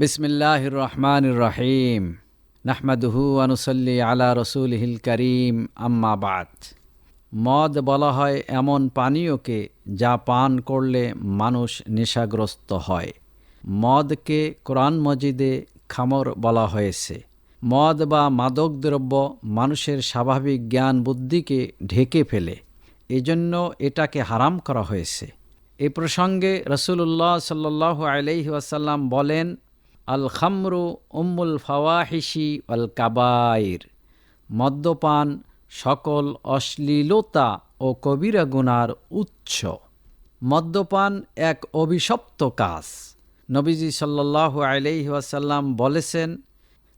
বিসমিল্লাহ রহমান রহিম নাহমাদুহু আনুসল্লি আলা রসুলহিল করিম। আম্মাবাদ মদ বলা হয় এমন পানীয়কে যা পান করলে মানুষ নেশাগ্রস্ত হয়। মদকে কোরআন মজিদে খামর বলা হয়েছে। মদ বা মাদক দ্রব্য মানুষের স্বাভাবিক জ্ঞান বুদ্ধিকে ঢেকে ফেলে। এজন্য এটাকে হারাম করা হয়েছে। এ প্রসঙ্গে রসুল্লাহ সাল্লাহ আলহি ওয়াসাল্লাম বলেন আল খামরু উম্মুল ফাওয়াহিসি আল কাবাইর মদ্যপান সকল অশ্লীলতা ও কবিরা গুনার উৎস। মদ্যপান এক অভিশপ্ত কাজ। নবীজি সাল্লাহ আলহি ওয়াসাল্লাম বলেছেন,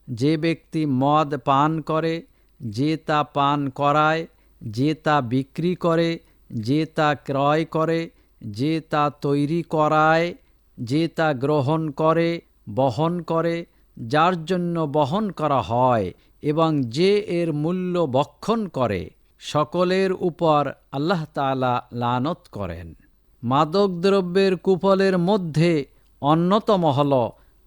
যে ব্যক্তি মদ পান করে, যে তা পান করায়, যে তা বিক্রি করে, যে তা ক্রয় করে, যে তা তৈরি করায়, যে তা গ্রহণ করে বহন করে, যার জন্য বহন করা হয় এবং যে এর মূল্য বক্ষণ করে, সকলের উপর আল্লাহ তালা লানত করেন। মাদক দ্রব্যের কুফলের মধ্যে অন্যতম হল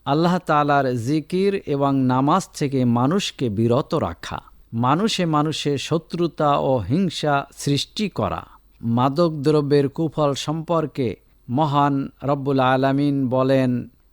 আল্লাহ তালার জিকির এবং নামাজ থেকে মানুষকে বিরত রাখা, মানুষে মানুষে শত্রুতা ও হিংসা সৃষ্টি করা। মাদক দ্রব্যের কুফল সম্পর্কে মহান রব্বুল আলমিন বলেন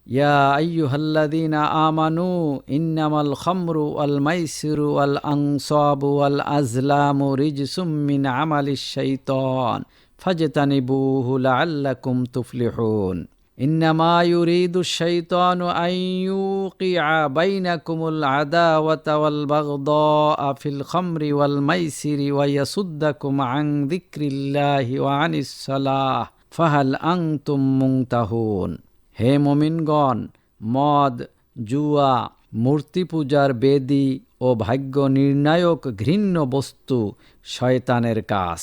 يا أيها الذين آمنوا إنما الخمر والميسر والأنصاب والأزلام رجس من عمل الشيطان فاجتنبوه لعلكم تفلحون. إنما يريد الشيطان أن يوقع بينكم العداوة والبغضاء في الخمر والميسر ويصدكم عن ذكر الله وعن الصلاة فهل أنتم منتهون؟ হে মমিনগণ, মদ, জুয়া, মূর্তি পূজার বেদি ও ভাগ্য নির্ণায়ক ঘৃণ্য বস্তু শয়তানের কাজ।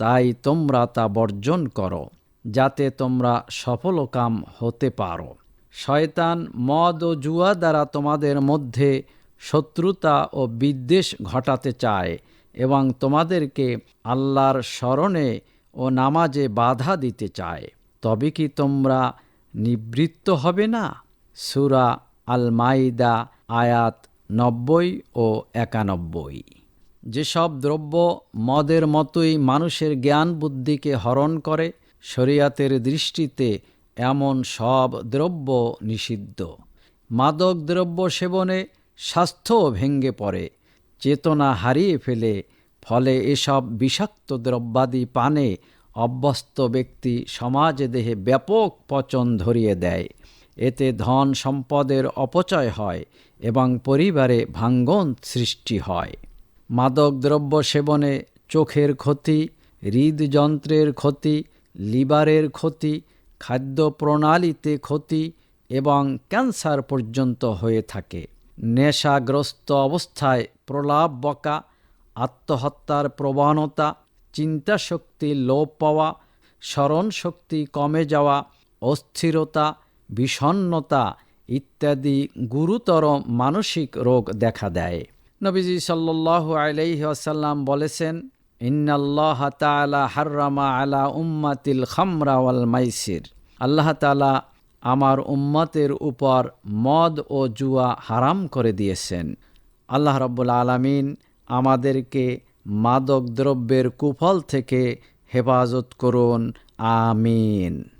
তাই তোমরা তা বর্জন করো, যাতে তোমরা সফলকাম হতে পারো। শয়তান মদ ও জুয়া দ্বারা তোমাদের মধ্যে শত্রুতা ও বিদ্বেষ ঘটাতে চায় এবং তোমাদেরকে আল্লাহর স্মরণে ও নামাজে বাধা দিতে চায়। তবে কি তোমরা নিবৃত্ত হবে না? সুরা আল মাইদা আয়াত নব্বই ও একানব্বই। যেসব দ্রব্য মদের মতোই মানুষের জ্ঞান বুদ্ধিকে হরণ করে, শরিয়াতের দৃষ্টিতে এমন সব দ্রব্য নিষিদ্ধ। মাদক দ্রব্য সেবনে স্বাস্থ্যও ভেঙ্গে পড়ে, চেতনা হারিয়ে ফেলে, ফলে এসব বিষাক্ত দ্রব্যাদি পানে অভ্যস্ত ব্যক্তি সমাজ দেহে ব্যাপক পচন ধরিয়ে দেয়। এতে ধন সম্পদের অপচয় হয় এবং পরিবারে ভাঙ্গন সৃষ্টি হয়। মাদক দ্রব্য সেবনে চোখের ক্ষতি, হৃদযন্ত্রের ক্ষতি, লিভারের ক্ষতি, খাদ্য প্রণালীতে ক্ষতি এবং ক্যান্সার পর্যন্ত হয়ে থাকে। নেশাগ্রস্ত অবস্থায় প্রলাপ বকা, আত্মহত্যার প্রবণতা চিন্তাশক্তি লোপ পাওয়া, স্মরণশক্তি কমে যাওয়া, অস্থিরতা বিষণ্নতা ইত্যাদি গুরুতর মানসিক রোগ দেখা দেয়। নবীজি সাল্লাহ আলাইহি আসাল্লাম বলেছেন, ইন্নাল্লাহ তালা হার্রামা আলা উম্মাতিল খামরা ওয়াল মাইসির। আল্লাহ তালা আমার উম্মতের উপর মদ ও জুয়া হারাম করে দিয়েছেন। আল্লাহ রব্বুল আলমিন আমাদেরকে মাদক দ্রব্যের কুফল থেকে হেফাজত করুন। আমিন।